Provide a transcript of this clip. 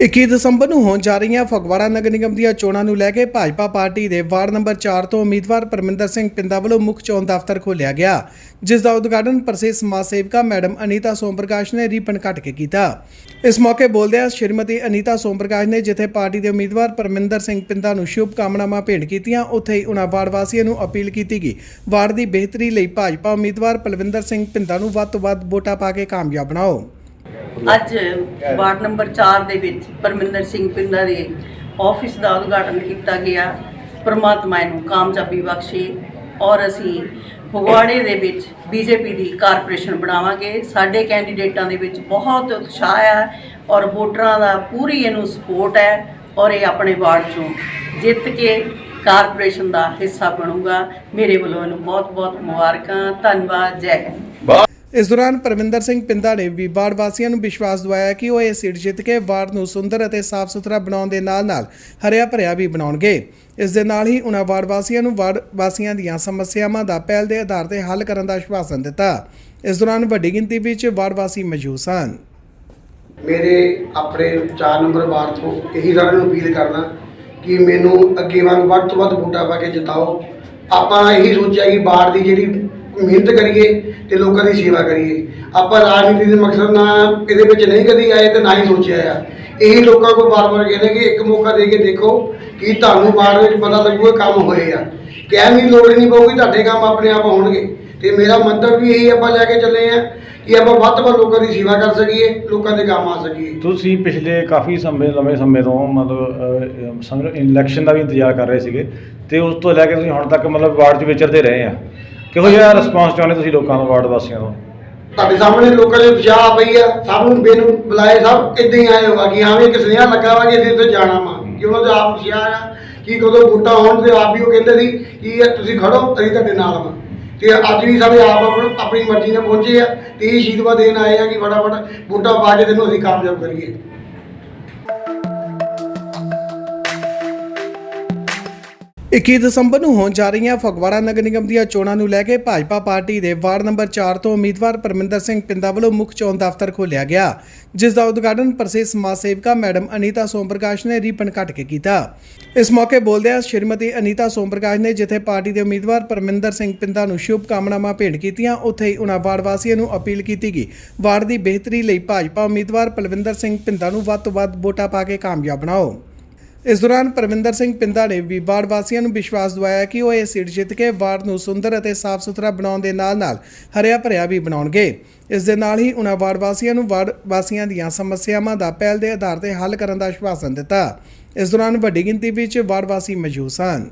21 ਦਸੰਬਰ ਨੂੰ ਹੋਣ ਜਾ ਰਹੀਆਂ ਫਗਵਾੜਾ ਨਗਰ ਨਿਗਮ ਦੀਆਂ ਚੋਣਾਂ ਨੂੰ ਲੈ ਕੇ ਭਾਜਪਾ ਪਾਰਟੀ ਦੇ ਵਾਰਡ ਨੰਬਰ 4 ਤੋਂ ਉਮੀਦਵਾਰ ਪਰਮਿੰਦਰ ਸਿੰਘ ਪਿੰਦਾ ਵੱਲੋਂ ਮੁੱਖ ਚੋਣ ਦਫ਼ਤਰ ਖੋਲ੍ਹਿਆ ਗਿਆ, ਜਿਸ ਦਾ ਉਦਘਾਟਨ ਪ੍ਰਸਿੱਧ ਸਮਾਜ ਸੇਵਕਾ ਮੈਡਮ ਅਨੀਤਾ ਸੋਮਪ੍ਰਕਾਸ਼ ਨੇ ਰੀਪਨ ਕੱਟ ਕੇ ਕੀਤਾ। ਇਸ ਮੌਕੇ ਬੋਲਦਿਆਂ ਸ਼੍ਰੀਮਤੀ ਅਨੀਤਾ ਸੋਮਪ੍ਰਕਾਸ਼ ਨੇ ਜਿੱਥੇ ਪਾਰਟੀ ਦੇ ਉਮੀਦਵਾਰ ਪਰਮਿੰਦਰ ਸਿੰਘ ਪਿੰਦਾ ਨੂੰ ਸ਼ੁਭ ਕਾਮਨਾਵਾਂ ਭੇਂਟ ਕੀਤੀਆਂ, ਉੱਥੇ ਹੀ ਉਨ੍ਹਾਂ ਵਾਰਡ ਵਾਸੀਆਂ ਨੂੰ ਅਪੀਲ ਕੀਤੀ ਕਿ ਵਾਰਡ ਦੀ ਬਿਹਤਰੀ ਲਈ ਭਾਜਪਾ ਉਮੀਦਵਾਰ ਪਲਵਿੰਦਰ ਸਿੰਘ ਪਿੰਦਾ ਨੂੰ ਵੱਧ ਤੋਂ ਵੱਧ ਵੋਟਾਂ ਪਾ ਕੇ ਕਾਮਯਾਬ ਬਣਾਓ। ਅੱਜ ਵਾਰਡ ਨੰਬਰ 4 ਦੇ ਵਿੱਚ ਪਰਮਿੰਦਰ ਸਿੰਘ ਪਿੰਡਾ ਦੇ ਆਫਿਸ ਦਾ ਉਦਘਾਟਨ ਕੀਤਾ ਗਿਆ। ਪ੍ਰਮਾਤਮਾ ਨੂੰ ਕਾਮਯਾਬੀ ਬਖਸ਼ੇ ਔਰ ਅਸੀਂ ਫਗਵਾੜੇ ਦੇ ਵਿੱਚ ਬੀਜੇਪੀ ਦੀ ਕਾਰਪੋਰੇਸ਼ਨ ਬਣਾਵਾਂਗੇ। ਸਾਡੇ ਕੈਂਡੀਡੇਟਾਂ ਦੇ ਵਿੱਚ ਬਹੁਤ ਉਤਸ਼ਾਹ ਹੈ ਔਰ ਵੋਟਰਾਂ ਦਾ ਪੂਰੀ ਇਹਨੂੰ ਸਪੋਰਟ ਹੈ ਔਰ ਇਹ ਆਪਣੇ ਵਾਰਡ ਚੋਂ ਜਿੱਤ ਕੇ ਕਾਰਪੋਰੇਸ਼ਨ ਦਾ ਹਿੱਸਾ ਬਣੂਗਾ। ਮੇਰੇ ਵੱਲੋਂ ਇਹਨੂੰ ਬਹੁਤ ਬਹੁਤ ਮੁਬਾਰਕਾਂ। ਧੰਨਵਾਦ। ਜੈ ਹਿੰਦ। ਇਸ ਦੌਰਾਨ ਪਰਮਿੰਦਰ ਸਿੰਘ ਪਿੰਦਾ ਨੇ ਵੀ ਵਾਰਡ ਵਾਸੀਆਂ ਨੂੰ ਵਿਸ਼ਵਾਸ ਦਿਵਾਇਆ ਕਿ ਉਹ ਇਹ ਸੀਟ ਜਿੱਤ ਕੇ ਵਾਰਡ ਨੂੰ ਸੁੰਦਰ ਅਤੇ ਸਾਫ਼ ਸੁਥਰਾ ਬਣਾਉਣ ਦੇ ਨਾਲ-ਨਾਲ ਹਰਿਆ ਭਰਿਆ ਵੀ ਬਣਾਉਣਗੇ। ਇਸ ਦੇ ਨਾਲ ਹੀ ਉਹਨਾਂ ਵਾਰਡ ਵਾਸੀਆਂ ਨੂੰ ਵਾਰਡ ਵਾਸੀਆਂ ਦੀਆਂ ਸਮੱਸਿਆਵਾਂ ਦਾ ਪਹਿਲ ਦੇ ਆਧਾਰ ਤੇ ਹੱਲ ਕਰਨ ਦਾ ਆਸ਼ਵਾਸਨ ਦਿੱਤਾ। ਇਸ ਦੌਰਾਨ ਵੱਡੀ ਗਿਣਤੀ ਵਿੱਚ ਵਾਰਡ ਵਾਸੀ ਮੌਜੂਦ ਸਨ। ਮੇਰੇ ਆਪਣੇ 4 ਨੰਬਰ ਵਾਰਡ ਤੋਂ ਇਹੀ ਸਾਰਿਆਂ ਨੂੰ ਅਪੀਲ ਕਰਦਾ ਕਿ ਮੈਨੂੰ ਅੱਗੇ ਵਾਂਗ ਵੱਧ ਤੋਂ ਵੱਧ ਵੋਟਾਂ ਪਾ ਕੇ ਜਿਤਾਓ। ਆਪਾਂ ਇਹੀ ਸੋਚਿਆ ਕਿ ਵਾਰਡ ਦੀ ਜਿਹੜੀ ਮਿਹਨਤ ਕਰੀਏ ਤੇ ਲੋਕਾਂ ਦੀ ਸੇਵਾ ਕਰੀਏ। ਆਪਾਂ ਰਾਜਨੀਤੀ ਦੇ ਮਕਸਦ ਨਾਲ ਇਹਦੇ ਵਿੱਚ ਨਹੀਂ ਕਦੀ ਆਏ ਤੇ ਨਾ ਹੀ ਸੋਚਿਆ ਆ। ਇਹੀ ਲੋਕਾਂ ਕੋਲ ਬਾਰ-ਬਾਰ ਕਹਿੰਦੇ ਕਿ ਇੱਕ ਮੌਕਾ ਦੇ ਕੇ ਦੇਖੋ ਕਿ ਤੁਹਾਨੂੰ ਵਾਰਡ ਵਿੱਚ ਪਤਾ ਲੱਗੂਗਾ ਕੰਮ ਹੋਏ ਆ। ਕਹਿਣ ਦੀ ਲੋੜ ਨਹੀਂ ਪਊਗੀ, ਤੁਹਾਡੇ ਕੰਮ ਆਪਣੇ ਆਪ ਹੋਣਗੇ। ਤੇ ਮੇਰਾ ਮੰਤਵ ਵੀ ਇਹੀ ਆਪਾਂ ਲੈ ਕੇ ਚੱਲੇ ਆ ਕਿ ਆਪਾਂ ਵੱਧ ਤੋਂ ਵੱਧ ਲੋਕਾਂ ਦੀ ਸੇਵਾ ਕਰ ਸਕੀਏ, ਲੋਕਾਂ ਦੇ ਕੰਮ ਆ ਸਕੀਏ। ਤੁਸੀਂ ਪਿਛਲੇ ਕਾਫੀ ਸਮੇਂ, ਲੰਮੇ ਸਮੇਂ ਤੋਂ ਮਤਲਬ ਸਮਝ ਇਲੈਕਸ਼ਨ ਦਾ ਵੀ ਇੰਤਜ਼ਾਰ ਕਰ ਰਹੇ ਸੀਗੇ। ਤੇ ਉਸ ਤੋਂ ਲੈ ਕੇ ਤੁਸੀਂ ਹੁਣ ਤੱਕ ਮਤਲਬ ਵਾਰਡ 'ਚ ਵਿਚਰਦੇ ਰਹੇ ਆ। ਕਿਹੋ ਜਿਹਾ ਰਿਸਪਾਂਸ ਚਾਹੁੰਦੇ ਤੁਸੀਂ ਲੋਕਾਂ ਤੋਂ ਵਾਰਡ ਵਾਸੀਆਂ ਤੋਂ ਤੁਹਾਡੇ ਸਾਹਮਣੇ ਲੋਕਾਂ ਦੇ ਉਤਸ਼ਾਹ ਪਈ ਆ, ਸਭ ਨੂੰ ਬੇਨੂੰ ਬੁਲਾਏ, ਸਭ ਇਦਾਂ ਹੀ ਆਏ ਹੋਗਾ ਕਿ ਹਾਂ ਵੀ ਇੱਕ ਸੁਨੇਹਾ ਲੱਗਾ ਵਾ ਕਿ ਅਸੀਂ ਇੱਥੇ ਜਾਣਾ ਵਾ। ਕਿ ਉਹਨਾਂ ਦਾ ਆਪ ਉਤਸ਼ਾਹ ਆ, ਕਿ ਕਦੋਂ ਬੂਟਾ ਹੋਣ ਤੇ ਆਪ ਵੀ ਉਹ ਕਹਿੰਦੇ ਸੀ ਕਿ ਇਹ ਤੁਸੀਂ ਖੜੋ, ਅਸੀਂ ਤੁਹਾਡੇ ਨਾਲ ਵਾ। ਤੇ ਅੱਜ ਵੀ ਸਾਡੇ ਆਪ ਆਪਣ- ਆਪਣੀ ਮਰਜ਼ੀ ਨਾਲ ਪਹੁੰਚੇ ਆ ਤੇ ਇਹ ਆਸ਼ੀਰਵਾਦ ਦੇਣ ਆਏ ਆ ਕਿ ਫਟਾਫਟ ਵੋਟਾਂ ਪਾ ਕੇ ਤੈਨੂੰ ਅਸੀਂ ਕਾਮਯਾਬ ਕਰੀਏ। ਇੱਕੀ ਦਸੰਬਰ ਨੂੰ ਹੋਣ ਜਾ ਰਹੀਆਂ ਫਗਵਾੜਾ ਨਗਰ ਨਿਗਮ ਦੀਆਂ ਚੋਣਾਂ ਨੂੰ ਲੈ ਕੇ ਭਾਜਪਾ ਪਾਰਟੀ ਦੇ ਵਾਰਡ ਨੰਬਰ 4 ਤੋਂ ਉਮੀਦਵਾਰ ਪਰਮਿੰਦਰ ਸਿੰਘ ਪਿੰਦਾ ਵੱਲੋਂ ਮੁੱਖ ਚੋਣ ਦਫ਼ਤਰ ਖੋਲ੍ਹਿਆ ਗਿਆ, ਜਿਸ ਦਾ ਉਦਘਾਟਨ ਪ੍ਰਸਿੱਧ ਸਮਾਜ ਸੇਵਕਾ ਮੈਡਮ ਅਨੀਤਾ ਸੋਮਪ੍ਰਕਾਸ਼ ਨੇ ਰੀਪਨ ਕੱਟ ਕੇ ਕੀਤਾ। ਇਸ ਮੌਕੇ ਬੋਲਦਿਆਂ ਸ਼੍ਰੀਮਤੀ ਅਨੀਤਾ ਸੋਮਪ੍ਰਕਾਸ਼ ਨੇ ਜਿੱਥੇ ਪਾਰਟੀ ਦੇ ਉਮੀਦਵਾਰ ਪਰਮਿੰਦਰ ਸਿੰਘ ਪਿੰਦਾ ਨੂੰ ਸ਼ੁਭ ਕਾਮਨਾਵਾਂ ਭੇਂਟ ਕੀਤੀਆਂ, ਉੱਥੇ ਹੀ ਉਹਨਾਂ ਵਾਰਡ ਵਾਸੀਆਂ ਨੂੰ ਅਪੀਲ ਕੀਤੀ ਕਿ ਵਾਰਡ ਦੀ ਬਿਹਤਰੀ ਲਈ ਭਾਜਪਾ ਉਮੀਦਵਾਰ ਪਲਵਿੰਦਰ ਸਿੰਘ ਪਿੰਦਾ ਨੂੰ ਵੱਧ ਤੋਂ ਵੱਧ ਵੋਟਾਂ ਪਾ ਕੇ ਕਾਮਯਾਬ ਬਣਾਓ। ਇਸ ਦੌਰਾਨ ਪਰਮਿੰਦਰ ਸਿੰਘ ਪਿੰਦਾ ਨੇ ਵੀ ਵਾਰਡ ਵਾਸੀਆਂ ਨੂੰ ਵਿਸ਼ਵਾਸ ਦਿਵਾਇਆ ਕਿ ਉਹ ਇਹ ਸੀਟ ਜਿੱਤ ਕੇ ਵਾਰਡ ਨੂੰ ਸੁੰਦਰ ਅਤੇ ਸਾਫ਼ ਸੁਥਰਾ ਬਣਾਉਣ ਦੇ ਨਾਲ-ਨਾਲ ਹਰਿਆ ਭਰਿਆ ਵੀ ਬਣਾਉਣਗੇ। ਇਸ ਦੇ ਨਾਲ ਹੀ ਉਹਨਾਂ ਵਾਰਡ ਵਾਸੀਆਂ ਨੂੰ ਵਾਰਡ ਵਾਸੀਆਂ ਦੀਆਂ ਸਮੱਸਿਆਵਾਂ ਦਾ ਪਹਿਲ ਦੇ ਆਧਾਰ ਤੇ ਹੱਲ ਕਰਨ ਦਾ ਆਸ਼ਵਾਸਨ ਦਿੱਤਾ। ਇਸ ਦੌਰਾਨ ਵੱਡੀ ਗਿਣਤੀ ਵਿੱਚ ਵਾਰਡ ਵਾਸੀ ਮੌਜੂਦ ਸਨ।